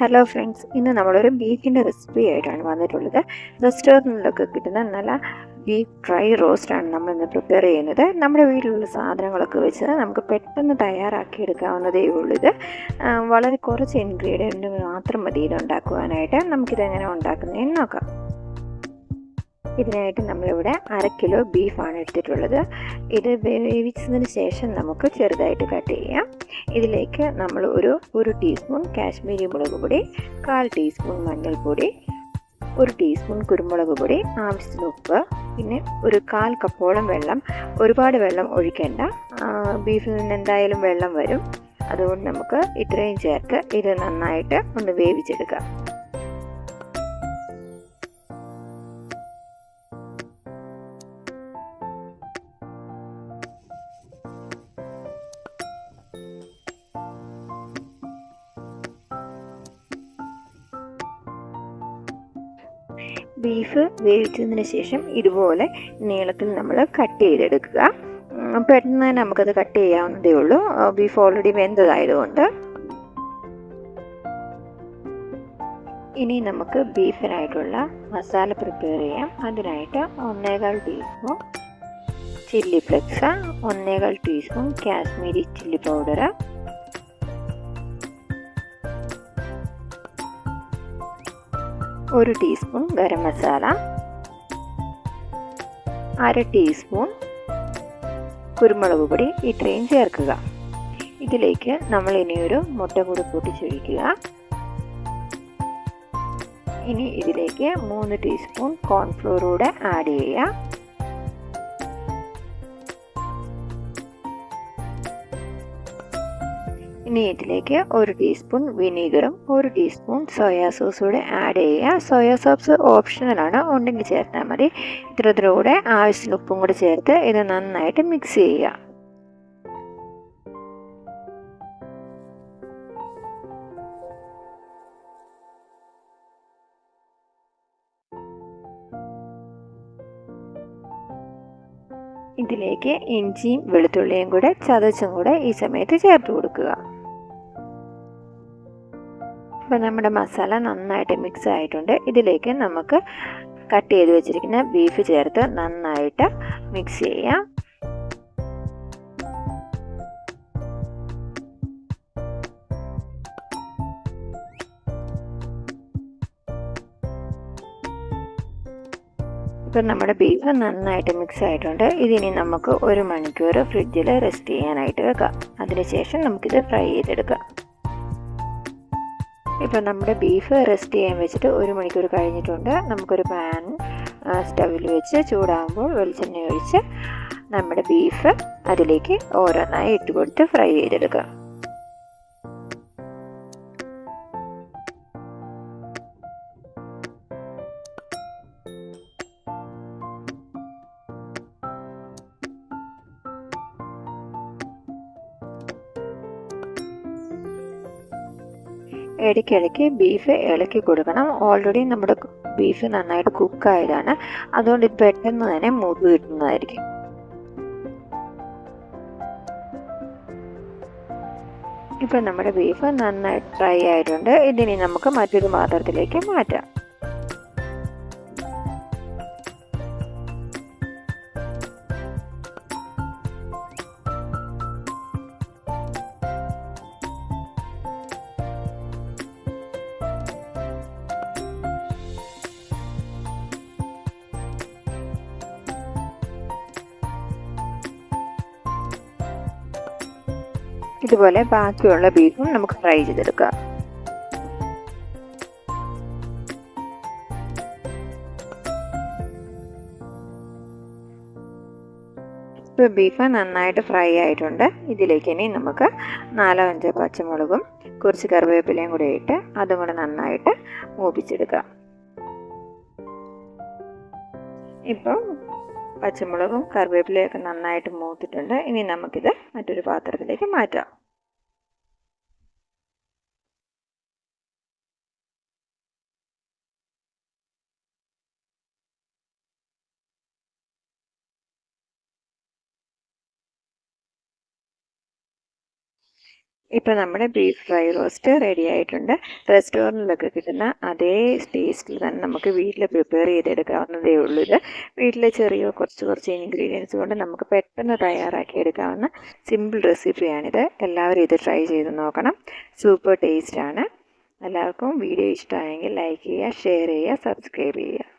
Hello friends ഇന്ന് നമ്മളൊരു ബീഫിന്റെ റെസിപ്പി ആയിട്ടാണ് വന്നിട്ടുള്ളത്. റെസ്റ്റോറന്റിലൊക്കെ കിട്ടുന്ന നല്ല ബീഫ് ഡ്രൈ റോസ്റ്റാണ് നമ്മൾ ഇന്ന് പ്രിപ്പയർ ചെയ്യുന്നത്. നമ്മുടെ വീട്ടിലുള്ള സാധനങ്ങളൊക്കെ വെച്ച് നമുക്ക് പെട്ടെന്ന് തയ്യാറാക്കി എടുക്കാവുന്നതേ ഉള്ളൂ ഇത് വളരെ കുറച്ച് ഇൻഗ്രീഡിയന്റ് മാത്രം മതി ഇത് ഉണ്ടാക്കുവാനായിട്ട് നമുക്കിതെങ്ങനെ ഉണ്ടാക്കുന്നതെന്ന് നോക്കാം. ഇതിനായിട്ട് നമ്മളിവിടെ അര കിലോ ബീഫാണ് എടുത്തിട്ടുള്ളത്. ഇത് വേവിച്ചതിന് ശേഷം നമുക്ക് ചെറുതായിട്ട് കട്ട് ചെയ്യാം. ഇതിലേക്ക് നമ്മൾ ഒരു ഒരു ടീസ്പൂൺ കാശ്മീരി മുളക് പൊടി കാൽ ടീസ്പൂൺ മഞ്ഞൾപ്പൊടി ഒരു ടീസ്പൂൺ കുരുമുളക് പൊടി ആവശ്യത്തിന് ഉപ്പ് പിന്നെ ഒരു കാൽ കപ്പോളം വെള്ളം ഒരുപാട് വെള്ളം ഒഴിക്കേണ്ട. ബീഫിൽ നിന്ന് എന്തായാലും വെള്ളം വരും. അതുകൊണ്ട് നമുക്ക് ഇത്രയും ചേർത്ത് ഇത് നന്നായിട്ട് ഒന്ന് വേവിച്ചെടുക്കാം. ബീഫ് വേവിച്ചതിന് ശേഷം ഇതുപോലെ നീളത്തിൽ നമ്മൾ കട്ട് ചെയ്തെടുക്കുക. പെട്ടെന്ന് തന്നെ നമുക്കത് കട്ട് ചെയ്യാവുന്നതേ ഉള്ളൂ. ബീഫ് ഓൾറെഡി വെന്തതായതുകൊണ്ട്. ഇനി നമുക്ക് ബീഫിനായിട്ടുള്ള മസാല പ്രിപ്പയർ ചെയ്യാം. അതിനായിട്ട് ഒന്നേകാൽ ടീസ്പൂൺ ചില്ലി ഫ്ലെക്സ് ഒന്നേകാൽ ടീസ്പൂൺ കാശ്മീരി ചില്ലി പൗഡർ ഒരു ടീസ്പൂൺ ഗരം മസാല അര ടീസ്പൂൺ കുരുമുളക് പൊടി ഇത്രയും ചേർക്കുക. ഇതിലേക്ക് നമ്മൾ ഇനിയൊരു മുട്ട കൂടി പൊട്ടിച്ചൊഴിക്കുക ഇനി ഇതിലേക്ക് മൂന്ന് ടീസ്പൂൺ കോൺഫ്ലോർ കൂടെ ആഡ് ചെയ്യുക. ഇനി ഇതിലേക്ക് ഒരു ടീസ്പൂൺ വിനീഗറും ഒരു ടീസ്പൂൺ സോയാ സോസ് കൂടെ ആഡ് ചെയ്യുക. സോയാ സോസ് ഓപ്ഷണലാണ് ഉണ്ടെങ്കിൽ ചേർത്താൽ മതി. ഇത്രത്തിലൂടെ ആവശ്യത്തിന് ഉപ്പും കൂടെ ചേർത്ത് ഇത് നന്നായിട്ട് മിക്സ് ചെയ്യുക. ഇതിലേക്ക് ഇഞ്ചിയും വെളുത്തുള്ളിയും കൂടെ ചതച്ചും കൂടെ ഈ സമയത്ത് ചേർത്ത് കൊടുക്കുക. അപ്പോൾ നമ്മുടെ മസാല നന്നായിട്ട് മിക്സ് ആയിട്ടുണ്ട്. ഇതിലേക്ക് നമുക്ക് കട്ട് ചെയ്ത് വെച്ചിരിക്കുന്ന ബീഫ് ചേർത്ത് നന്നായിട്ട് മിക്സ് ചെയ്യാം. ഇപ്പം നമ്മുടെ ബീഫ് നന്നായിട്ട് മിക്സ് ആയിട്ടുണ്ട്. ഇതിനി നമുക്ക് ഒരു മണിക്കൂർ ഫ്രിഡ്ജിൽ റെസ്റ്റ് ചെയ്യാനായിട്ട് വെക്കാം. അതിനുശേഷം നമുക്കിത് ഫ്രൈ ചെയ്തെടുക്കാം. ഇപ്പം നമ്മുടെ ബീഫ് റെസ്റ്റ് ചെയ്യാൻ വെച്ചിട്ട് ഒരു മണിക്കൂർ കഴിഞ്ഞിട്ടുണ്ട്. നമുക്കൊരു പാൻ സ്റ്റവിൽ വെച്ച് ചൂടാകുമ്പോൾ വെളിച്ചെണ്ണ ഒഴിച്ച് നമ്മുടെ ബീഫ് അതിലേക്ക് ഓരോന്നായി ഇട്ട് കൊടുത്ത് ഫ്രൈ ചെയ്തെടുക്കാം. ഇടയ്ക്കിടയ്ക്ക് ബീഫ് ഇളക്കി കൊടുക്കണം. ഓൾറെഡി നമ്മുടെ ബീഫ് നന്നായിട്ട് കുക്കായതാണ് അതുകൊണ്ട് പെട്ടെന്ന് തന്നെ മൂത്ത് കിട്ടുന്നതായിരിക്കും. ഇപ്പം നമ്മുടെ ബീഫ് നന്നായി ഫ്രൈ ആയിട്ടുണ്ട്. ഇതിനി നമുക്ക് മറ്റൊരു പാത്രത്തിലേക്ക് മാറ്റാം. ഇതുപോലെ ബാക്കിയുള്ള ബീഫും നമുക്ക് ഫ്രൈ ചെയ്തെടുക്കാം. ഇപ്പോൾ ബീഫ് നന്നായിട്ട് ഫ്രൈ ആയിട്ടുണ്ട്. ഇതിലേക്ക് ഇനി നമുക്ക് നാലോ അഞ്ചോ പച്ചമുളകും കുറച്ച് കറിവേപ്പിലയും കൂടെ ഇട്ട് അതും കൂടെ നന്നായിട്ട് മൂപ്പിച്ചെടുക്കാം. ഇപ്പം പച്ചമുളകും കറിവേപ്പിലയൊക്കെ നന്നായിട്ട് മൂത്തിട്ടുണ്ട്. ഇനി നമുക്കിത് മറ്റൊരു പാത്രത്തിലേക്ക് മാറ്റാം. ഇപ്പോൾ നമ്മുടെ ബീഫ് ഫ്രൈ റോസ്റ്റ് റെഡി ആയിട്ടുണ്ട്. റെസ്റ്റോറന്റിലൊക്കെ കിട്ടുന്ന അതേ ടേസ്റ്റിൽ തന്നെ നമുക്ക് വീട്ടിൽ പ്രിപ്പയർ ചെയ്തെടുക്കാവുന്നതേ ഉള്ളൂ ഇത്. വീട്ടിൽ ചെറിയ കുറച്ച് കുറച്ച് ഇൻഗ്രീഡിയൻസ് കൊണ്ട് നമുക്ക് പെട്ടെന്ന് തയ്യാറാക്കി എടുക്കാവുന്ന സിമ്പിൾ റെസിപ്പിയാണിത് എല്ലാവരും ഇത് ട്രൈ ചെയ്ത് നോക്കണം. സൂപ്പർ ടേസ്റ്റാണ് എല്ലാവർക്കും വീഡിയോ ഇഷ്ടമായെങ്കിൽ ലൈക്ക് ചെയ്യുക ഷെയർ ചെയ്യുക സബ്സ്ക്രൈബ് ചെയ്യുക.